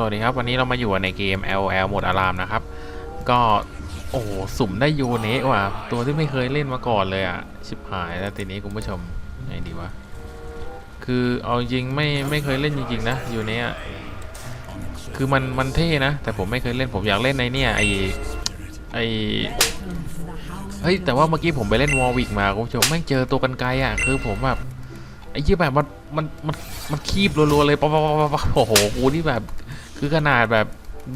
สวัสดีครับ วันนี้เรามาอยู่ในเกม LL หมดอารามนะครับ ก็โอ้สุ่มได้ยูเนะว่ะ ตัวที่ไม่เคยเล่นมาก่อนเลยอะ ชิบหายแล้วทีนี้คุณผู้ชมไงดีวะ คือเอาจริงไม่ไม่เคยเล่นจริงๆนะยูเนะอะคือมันมันเท่นะ แต่ผมไม่เคยเล่นผมอยากเล่นในเนี่ยไอไอเฮ้ยแต่ว่าเมื่อกี้ผมไปเล่นวอลวิกมาคุณผู้ชมแม่งเจอตัวกันไกลอะคือผมแบบไอ้ยี่แบบมันมันมันมันคีบรัวๆเลยป๊อปป๊อปป๊อปป๊อปโอ้โหกูนี่แบบ คือขนาดแบบ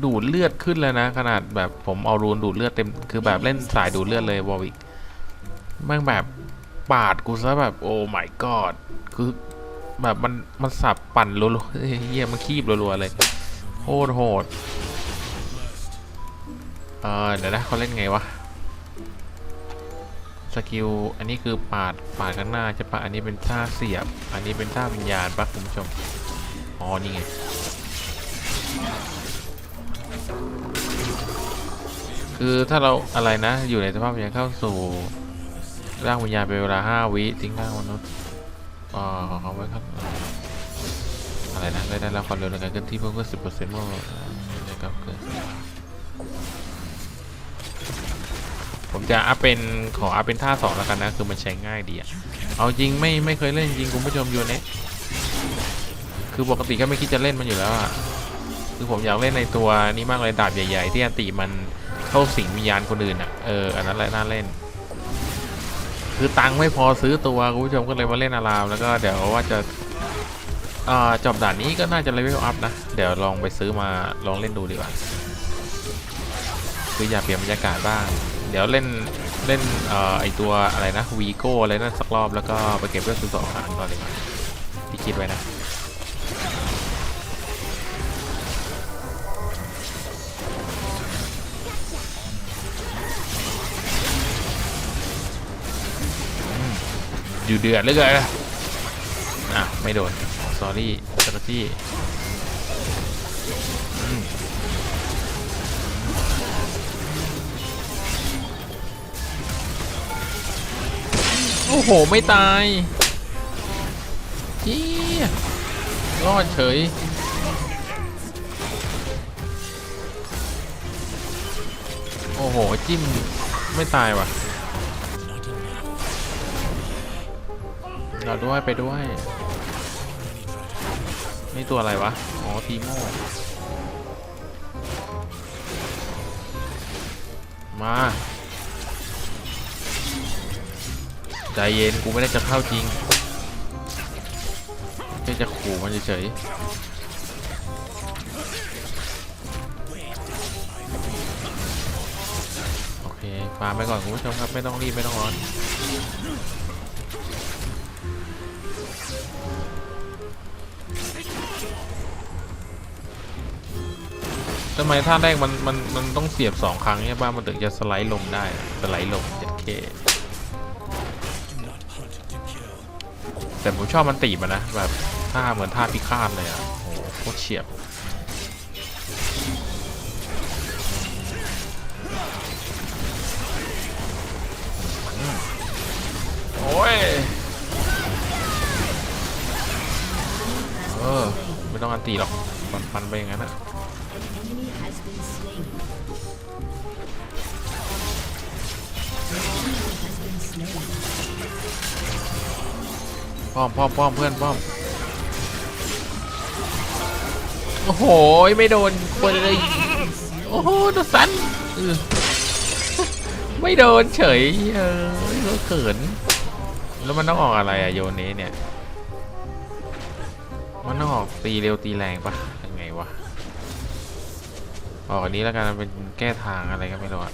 ดูดเลือดขึ้นแล้วนะ ขนาดแบบผมเอารูนดูดเลือดเต็ม คือแบบเล่นสายดูดเลือดเลยวอลวิกแม่งแบบปาดกูซะแบบโอ้ my god คือแบบมันมันสับปั่นรัวๆเฮียมันคีบรัวๆเลยโคตรโหดเออเดี๋ยวนะเขาเล่นไงวะสกิลอันนี้คือปาดปาดข้างหน้าใช่ปะอันนี้เป็นท่าเสียบ อันนี้เป็นท่าวิญญาณปะคุณผู้ชมอ๋อนี่ไง คือถ้าเราอะไรนะ อยู่ในสภาพวิญญาณเข้าสู่ร่างวิญญาณเป็นเวลาห้าวิทิ้งร่างมนุษย์อ๋อเขาไว้ครับอะไรนะได้ได้รับความเร็วในการเคลื่อนที่เพิ่มขึ้นสิบเปอร์เซ็นต์เมื่อนะครับเกินผมจะอัพเป็นขออัพเป็นท่าสองแล้วกันนะ คือมันใช้ง่ายดีอะเอาจริงไม่ไม่เคยเล่นจริงคุณผู้ชมโยนเนี้คือปกติก็ไม่คิดจะเล่นมันอยู่แล้วอะ คือผมอยากเล่นในตัวนี้มากเลยดาบใหญ่ ๆ ที่อันติมันเข้าสิงวิญญาณคนอื่นอะเอออันนั้นแหละน่าเล่น คือตังค์ไม่พอซื้อตัวคุณผู้ชมก็เลยมาเล่นอาราม แล้วก็เดี๋ยวว่าจะจบด่านนี้ก็น่าจะเลเวลอัพนะ เดี๋ยวลองไปซื้อมาลองเล่นดูดีกว่าคืออยากเปลี่ยนบรรยากาศบ้าง เดี๋ยวเล่นเล่นออไอตัวอะไรนะวีโก้อะไรนั่นสักรอบแล้วก็ไปเก็บเรื่องซื้อสองหางก่อนดีกว่าที่คิดไว้นะ อยู่เดือดเหลยเกินนะอะ ไม่โดนสอรี่จักรจี้อืมโอ้โห ไม่ตายจี้รอดเฉย โอ้โห จิ้ม ไม่ตายว่ะ เราด้วยไปด้วย นี่ตัวอะไรวะ อ๋อทีโมมา ใจเย็นกูไม่ได้จะเข้าจริงแค่จะขู่มันเฉยๆโอเคฟาร์มไปก่อนคุณผู้ชมครับ ไม่ต้องรีบ ไม่ต้องร้อน ทำไมท่าแรกมันมันมันต้องเสียบสองครั้งเนี่ยบ้ามันถึงจะสไลด์ลงได้สไลด์ลงเจ็ดเคแต่ผมชอบมันตีมันนะแบบท่าเหมือนท่าพิฆาตเลยอะโอ้โหโคตรเฉียบโอ้ยเออไม่ต้องอันตีหรอกฟันฟันไปอย่างนั้นอะ ป้อมป้อมป้อมเพื่อนป้อมโอ้โหไม่โดนเปิดเลยโอ้โหโดนสันไม่โดนเฉยเออเขิน แล้วมันต้องออกอะไรอะโยนนี้เนี่ย มันต้องออกตีเร็วตีแรงปะยังไงวะออกอันนี้แล้วกันมันเป็นแก้ทางอะไรก็ไม่รู้อะ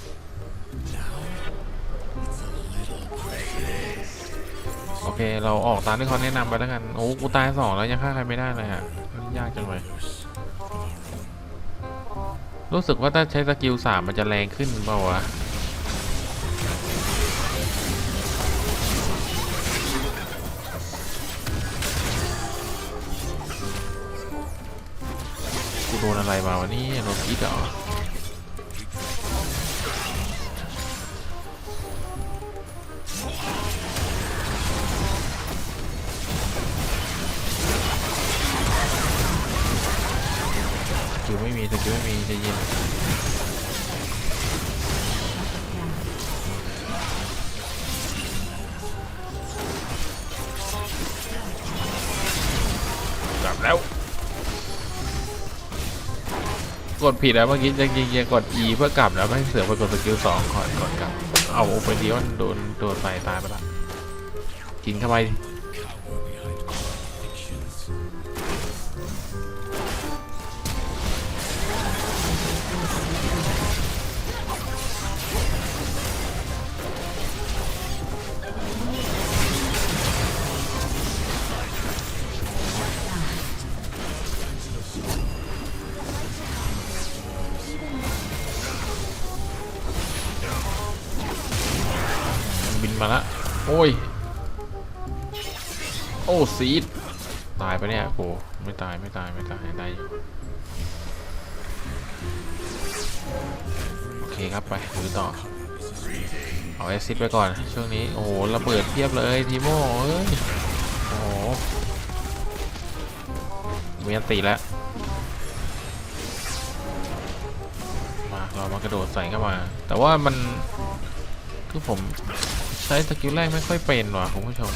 โอเค เราออกตามที่เขาแนะนำไปแล้วกัน โอ้ กูตายสองแล้วยังฆ่าใครไม่ได้เลยอะยากจังเลย รู้สึกว่าถ้าใช้สกิลสามมันจะแรงขึ้นเปล่าวะกูโดนอะไรมาวะนี่โดนพิษเหรอ ดผิดแล้วเมื่อกี้จริงๆจะกด E เพื่อกลับแล้วไม่เสือไปกดสกิลสองก่อนก่อนกลับ เอาโอเปนดีวันโดนโดนไฟตายไปละกินเข้าไป ซีดตายไปเนี่ยโหไม่ตายไม่ตายไม่ตายได้อยู่โอเคครับไปดูต่อเอาแอซิดไปก่อนช่วงนี้โอ้โหระเบิดเทียบเลยทีโม่เอ้ยโอ้โหมีอันตีแล้วมาเรามากระโดดใส่เข้ามา แต่ว่ามันคือผมใช้สกิลแรกไม่ค่อยเป็นว่ะคุณผู้ชม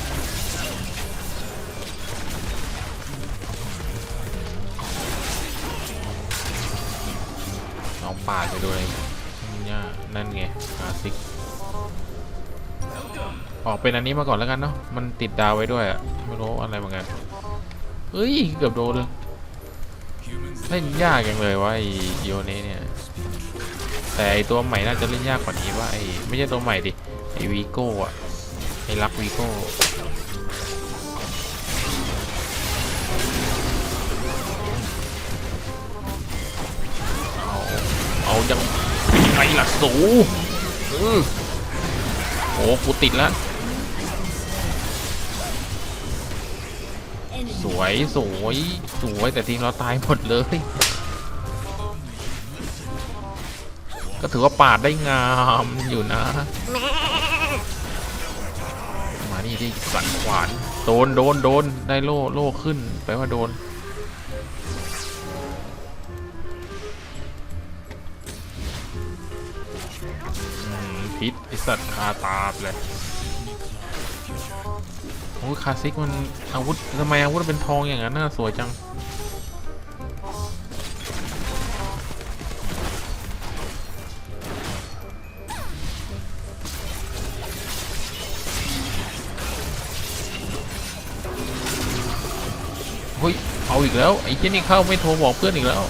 ปาดไปด้วยเนี่ยนั่นไงคลาสสิกออกเป็นอันนี้มาก่อนแล้วกันเนาะมันติดดาวไว้ด้วยอะไม่รู้อะไรเหมือนกันเฮ้ยเกือบโดนเลยเล่นยากจังเลยวะไอโยเนะเนี่ยแต่ไอตัวใหม่น่าจะเล่นยากกว่านี้ว่าไอไม่ใช่ตัวใหม่ดิไอวีโก้อะไอรักวีโก้ เอายังไงล่ะสูอือโอ้กูติดแล้ว Enemy สวยสวยสวยแต่ทีมเราตายหมดเลย ก็ถือว่าปาดได้งามอยู่นะ มานี่ที่สันขวานโดนโดนโดนได้โล่โล่ขึ้นแปลว่าโดน ไอสัตว์คาตาไปเลยโอ้ยคาสสิกมันอาวุธทำไมอาวุธเป็นทองอย่างนั้นน่าสวยจังเฮ้ยเอาอีกแล้วไอ้เจนี่เข้าไม่โทรบอกเพื่อนอีกแล้ว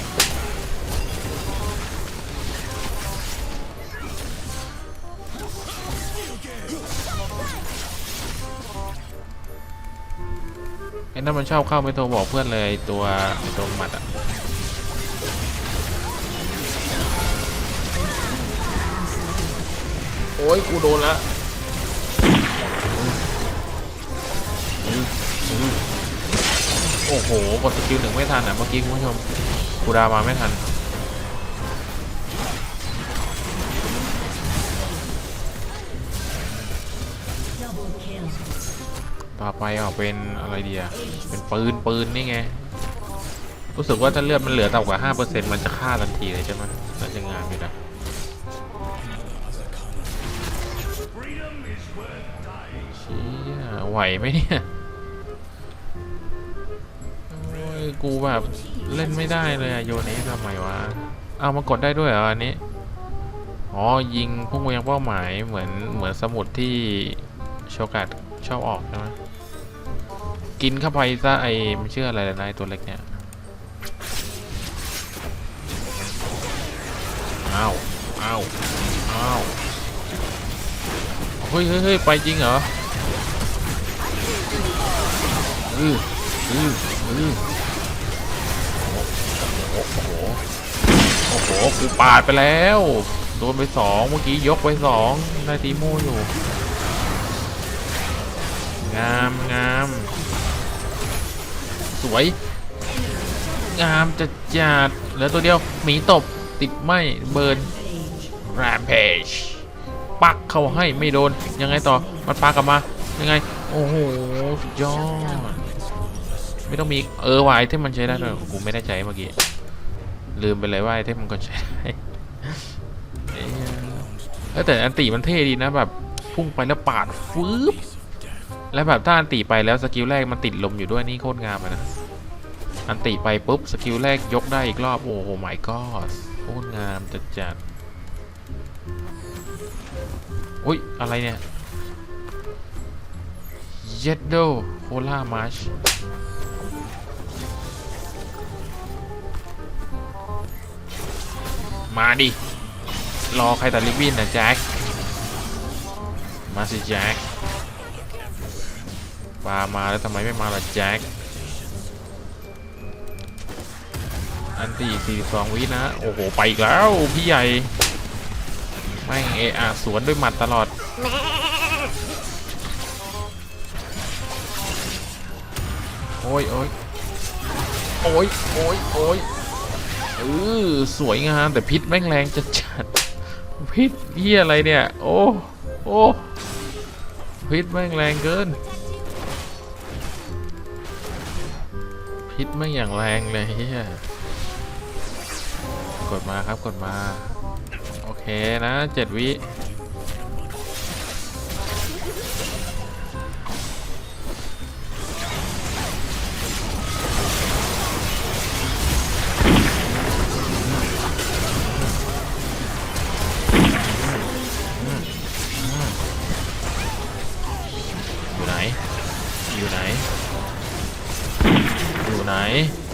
ไอ้นั่นมันชอบเข้าไปโทรบอกเพื่อนเลยตัวตัวหมัดอะโอ้ยกูโดนละโอ้โห กดสกิลหนึ่งไม่ทันอะ เมื่อกี้คุณผู้ชมกูดามาไม่ทัน ไปออกเป็นอะไรดีอะเป็นปืนปืนนี่ไง รู้สึกว่าถ้าเลือดมันเหลือต่ำกว่า 5%มันจะฆ่าทันทีเลยใช่ไหมน่าจะงานอยู่นะเชี่ยไหวไหมเนี่ยโอ้ยกูแบบเล่นไม่ได้เลยอะโยนนี้ทำไมวะเอามากดได้ด้วยเหรออันนี้ อ๋อ ยิงพุ่งไปยังเป้าหมายเหมือนเหมือนสมุดที่โชกัดชอบออกใช่ไหม กินเข้าไปซะไอ้มันชื่ออะไรนะไอตัวเล็กเนี่ยอ้าวอ้าวอ้าวเฮ้ยเฮ้ยเฮ้ยไปจริงเหรออืออืออือโอ้โหโอ้โหกูปาดไปแล้วโดนไปสองเมื่อกี้ยกไปสองได้ตีโมอยู่งามงาม สวยงามจะจัดเหลือตัวเดียวหมีตบติดไหมเบิร์น Page. แรมเพจปักเข้าให้ไม่โดนยังไงต่อมันปากลับมายังไง โอ้โหสุดยอดไม่ต้องมีเออวายที่มันใช้ได้ด้วยกูไม่ได้ใจเมื่อกี้ลืมไปเลยว่าไอเทมมันก็ใช้ได้แต่อันติมันเท่ดีนะแบบพุ่งไปแล้วปาดฟืบ แล้วแบบถ้าอันติไปแล้วสกิลแรกมันติดลมอยู่ด้วยนี่โคตรงามเลยนะ อันติไปปุ๊บสกิลแรกยกได้อีกรอบโอ้โหไม่ก็โคตรงามจัดจัดอุ้ยอะไรเนี่ยเยดโดโคล่ามาชมาดิ รอใครแต่ลิบบินนะแจ็ค มาสิแจ็ค ปามาแล้วทำไมไม่มาล่ะแจ็คอันที่42วินะ โอ้โห ไปอีกแล้ว พี่ใหญ่ แม่งเอะอสวนด้วยหมัดตลอด โอ้ยโอ้ยโอ้ยโอ้ยโอ้ยเออสวยงามแต่พิษแม่งแรงจะจัดพิษเหี้ยอะไรเนี่ย โอ้ โอ้พิษแม่งแรงเกิน พิษแม่งอย่างแรงเลยเฮียกดมาครับกดมา โอเคนะเจ็ดวิ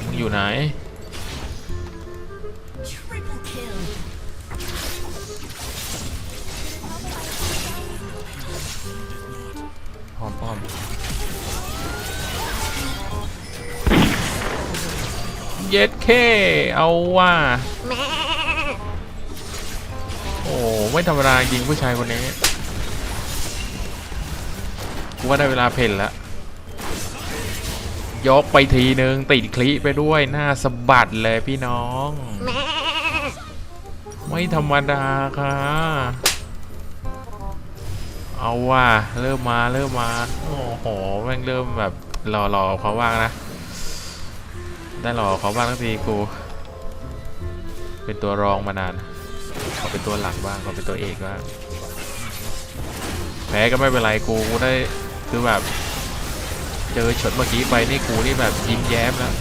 มึงอยู่ไหน Triple kill. อ้อมอ้อมเย็ดเค เอาว่า โอ้ ไม่ธรรมดาจริงผู้ชายคนนี้ กูว่าได้เวลาเพ่นแล้ว ยกไปทีนึงติดคลิไปด้วยหน้าสะบัดเลยพี่น้อง ไม่ธรรมดาค่ะ เอาว่าเริ่มมาเริ่มมา โอ้โหแม่งเริ่มแบบรอรอเขาบ้างนะ ได้รอเขาบ้างทักทีกู เป็นตัวรองมานานขอเป็นตัวหลักบ้างขอเป็นตัวเอกบ้างแพ้ก็ไม่เป็นไรกูกูได้คือแบบ เจอช็อตเมื่อกี้ไปนี่กูนี่แบบยิ้มแย้มแล้ว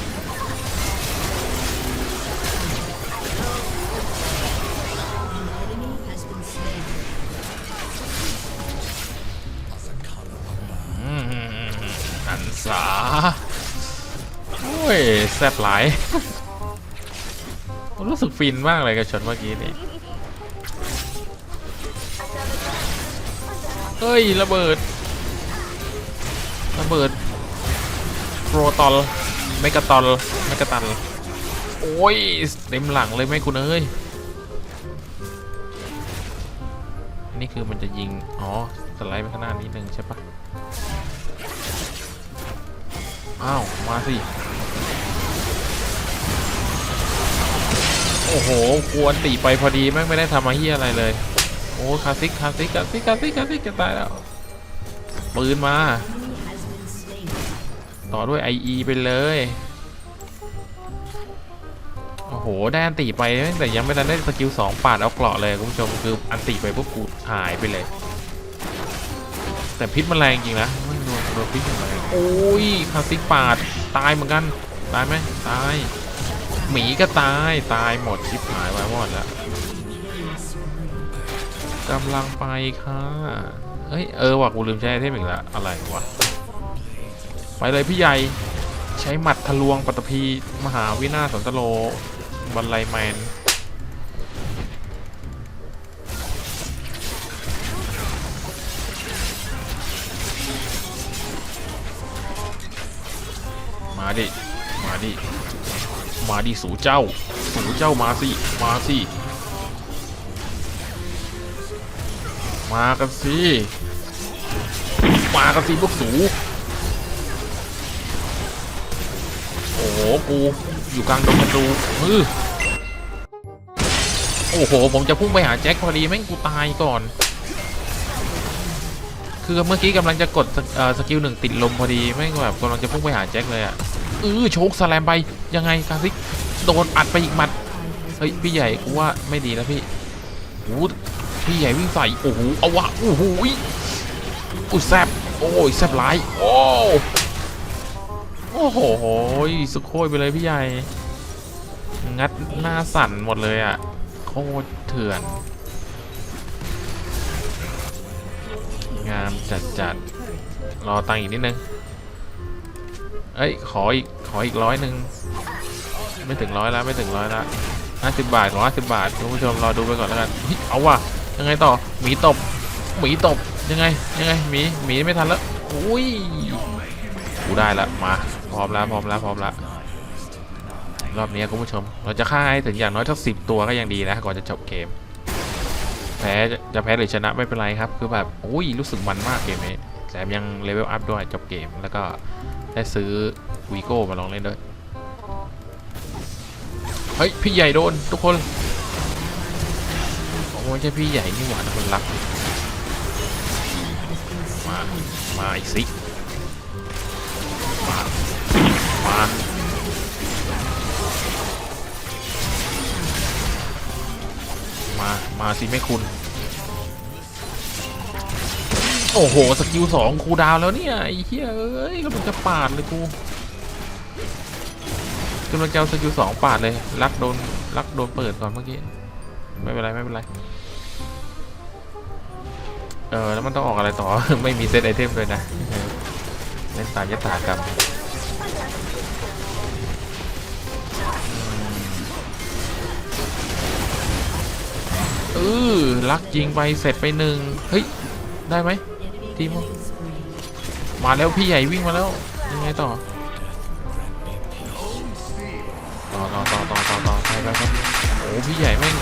อืมหันษาโอ้ยแซ่บหลายรู้สึกฟินมากเลยกับช็อตเมื่อกี้นี่เฮ้ย ระเบิด โปรตอลเมกาตอลเมกาตันโอ้ยเต็มหลังเลยไหมคุณเอ้ยนี่คือมันจะยิง อ๋อ สไลด์ไปข้างหน้านิดนึงใช่ปะอ้าว มาสิ โอ้โหกวนตีไปพอดีแม่งไม่ได้ทำมาเฮียอะไรเลย โอ้คาสิกคาสิกคาสิกคาสิกคาสสิกจะตายแล้ว ปืนมา ต่อด้วย IE ไปเลย โอ้โห ได้อันตีไปแต่ยังไม่ทันได้สกิลสองปาดเอาเกราะเลยคุณผู้ชมคืออันตีไปปุ๊บกูหายไปเลย แต่พิษมันแรงจริงนะโดนโดนพิษอย่างไรโอ้ยคาสิกปาดตายเหมือนกัน ตายไหมตาย หมีก็ตายตายหมดชิบหายไปหมดแล้วกำลังไปค่ะ เอ้ย เออว่ะกูลืมใช้ไอเทมอีกแล้ว อะไรวะ ไปเลยพี่ใหญ่ ใช้หมัดทะลวงปัตตภีมหาวินาศสันตโลบันไลแมนมาดิ มาดิ มาดิสู่เจ้า สู่เจ้ามาสิ มาสิ มากันสิ มากันสิพวกสู กูอยู่กลางดงกันดูมือโอ้โห ผมจะพุ่งไปหาแจ็คพอดีแม่งกูตายก่อน คือเมื่อกี้กำลังจะกดสกิลหนึ่งติดลมพอดีแม่งแบบกำลังจะพุ่งไปหาแจ็คเลยอะเออโชกสแลมไปยังไงคาซิกโดนอัดไปอีกหมัดเฮ้ยพี่ใหญ่กูว่าไม่ดีแล้วพี่โอ้โหพี่ใหญ่วิ่งใส่โอ้โหเอาวะโอ้โหอุ้ยแซบโอ้ยแซบหลายโอ้ โอ้โหสุดโคยไปเลยพี่ใหญ่ งัดหน้าสั่นหมดเลยอะ โคตรเถื่อน งามจัดจัดรอตังอีกนิดนึง เอ้ย ขออีก ขออีกร้อยหนึ่ง ไม่ถึงร้อยแล้วไม่ถึงร้อยแล้วห้าสิบบาทขอห้าสิบบาทคุณผู้ชมรอดูไปก่อนแล้วกันเฮ้เอาว่ะ ยังไงต่อ หมีตบ หมีตบ ยังไง ยังไง หมี หมีไม่ทันแล้ว อุ้ย กูได้ละ มา ร้อมแล้วพร้อมแล้วพร้อมแล้วรอบนี้คุณผู้ชม เราจะฆ่าให้ถึงอย่างน้อยทั้งสิบตัวก็ยังดีนะก่อนจะจบเกม แพ้จะแพ้หรือชนะไม่เป็นไรครับ คือแบบอุ้ยรู้สึกมันมากเกมนี้แถมยังเลเวลอัพด้วยจบเกม แล้วก็ได้ซื้อวีโก้มาลองเล่นด้วย เฮ้ย พี่ใหญ่โดนทุกคนโอ้ไม่ใช่พี่ใหญ่นี่หว่านคนรัก มา มาอีกสิ มามา มาสิไม่คุณ โอ้โห สกิลสองคูดาวแล้วเนี่ย ไอ้เหี้ย เอ้ยกำลังจะปาดเลยกูกำลังจะเอาสกิลสองปาดเลยลักโดนลักโดนเปิดก่อนเมื่อกี้ ไม่เป็นไร ไม่เป็นไร เออ แล้วมันต้องออกอะไรต่อ ไม่มีเซตไอเทมเลยนะเล่นตามยถากรรม เออลักยิงไปเสร็จไปหนึ่งเฮ้ย ได้ไหมทีมมาแล้วพี่ใหญ่วิ่งมาแล้วยังไงต่อต่อต่อต่อต่อต่อต่อไปไปครับโอ้พี่ใหญ่แม่ง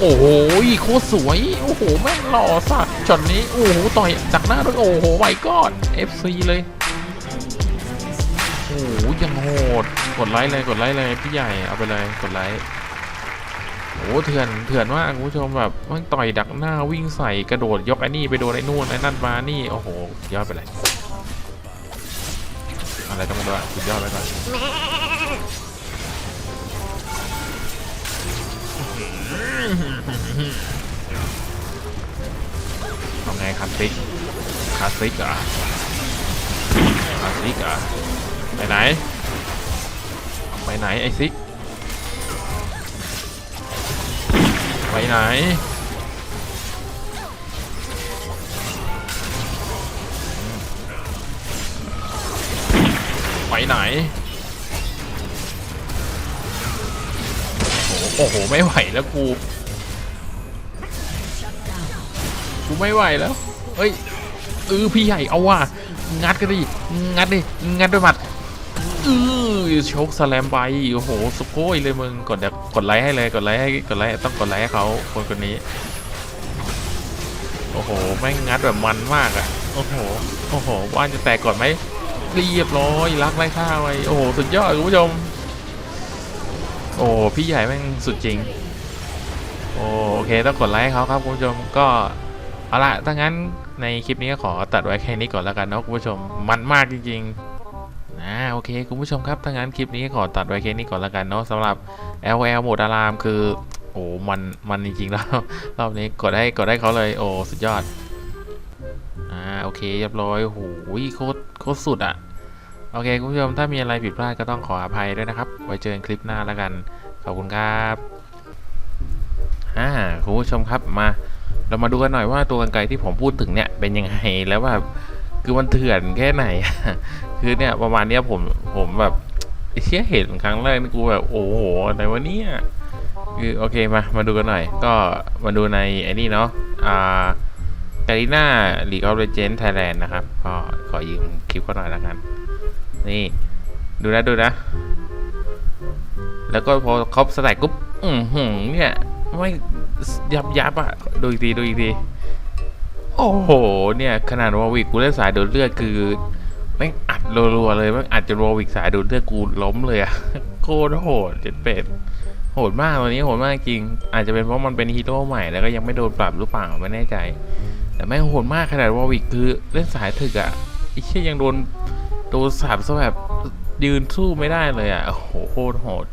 โอ้โหโคตรสวย โอ้โห แม่งหล่อสัตว์ช็อตนี้ โอ้โห ต่อยจากหน้าด้วยโอ้โหไวก้อน FC เลย โอ้โหยังโหด กดไลค์เลย กดไลค์เลย พี่ใหญ่ เอาไปเลย กดไลค์ เถื่อนเถื่อนมากคุณผู้ชมแบบมันต่อยดักหน้าวิ่งใส่กระโดดยกไอ้นี่ไปโดนไอ้นู่นไอ้นั่นมานี่โอ้โหยอดไปเลยอะไรก็ไม่รู้อะสุดยอดไปก่อนทำไงคลาสสิกคลาสสิกอะคลาสสิกอะไปไหน ไปไหนไอ้ซิก ไปไหน ไปไหน โอ้โห ไม่ไหวแล้วกู กูไม่ไหวแล้ว เฮ้ยเออพี่ใหญ่เอาว่ะ งัดกันดิ งัดดิ งัดด้วยหมัด ออโชกสแลมไปโอ้โหสุโก้ยเลยมึงกดแบบกดไลค์ให้เลยกดไลค์ให้กดไลค์ต้องกดไลค์ให้เขาคนคนนี้ โอ้โหแม่งงัดแบบมันมากอะโอ้โหโอ้โหว่านจะแตกก่อนไหมเรียบร้อยรักไล่ฆ่าไว้โอ้โหสุดยอดคุณผู้ชมโอ้พี่ใหญ่แม่งสุดจริงโอโอเคต้องกดไลค์ให้เขาครับคุณผู้ชมก็เอาละถ้างั้นในคลิปนี้ก็ขอตัดไว้แค่นี้ก่อนแล้วกันเนาะคุณผู้ชมมันมากจริง ๆ นะโอเคคุณผู้ชมครับถ้างั้นคลิปนี้ขอตัดไว้แค่นี้ก่อนล้วกันเนาะสำหรับ LL โหมดอารามคือโอ้มันมันจริงๆแล้วรอบนี้กดให้กดให้เขาเลยโอ้สุดยอดอ่าโอเคเรียบร้อยโอ้โหโคตรโคตรสุดอะโอเคคุณผู้ชมถ้ามีอะไรผิดพลาดก็ต้องขออภัยด้วยนะครับ ไว้เจอกันคลิปหน้าแล้วกัน ขอบคุณครับอ่าคุณผู้ชมครับมา เรามาดูกันหน่อยว่าตัวกันไกรที่ผมพูดถึงเนี่ยเป็นยังไงแล้วแบบ คือมันเถื่อนแค่ไหน คือเนี่ยประมาณเนี้ยผมผมแบบเชี่ยเห็นครั้งแรกนี่กูแบบโอ้โหอะไรวะเนี่ยคือโอเคมามาดูกันหน่อย ก็มาดูในไอ้นี่เนาะอ่าการีน่าลีกออฟเลเจนด์ไทยแลนด์นะครับ ก็ขอยืมคลิปก็หน่อยแล้วกัน นี่ ดูนะดูนะ แล้วก็พอครบสไตล์กุ๊บอือหือเนี่ย ไม่ยับยับอะ ดูอีกที ดูอีกที โอ้โห เนี่ย ขนาดวอวิกกูเล่นสายดูดเลือดคือแม่งอัดรัวๆเลยแม่งอัดจนวอวิกสายดูดเลือดกูล้มเลยอะโคตรโหดเจ็ดเป็ดโหดมากตัวนี้โหดมากจริง อาจจะเป็นเพราะมันเป็นฮีโร่ใหม่แล้วก็ยังไม่โดนปรับหรือเปล่าไม่แน่ใจ แต่แม่งโหดมากขนาดวอวิกคือเล่นสายถึกอะไอ้เชี่ยยังโดนโดนสาบซะแบบยืนสู้ไม่ได้เลยอะโอ้โหโคตรโหด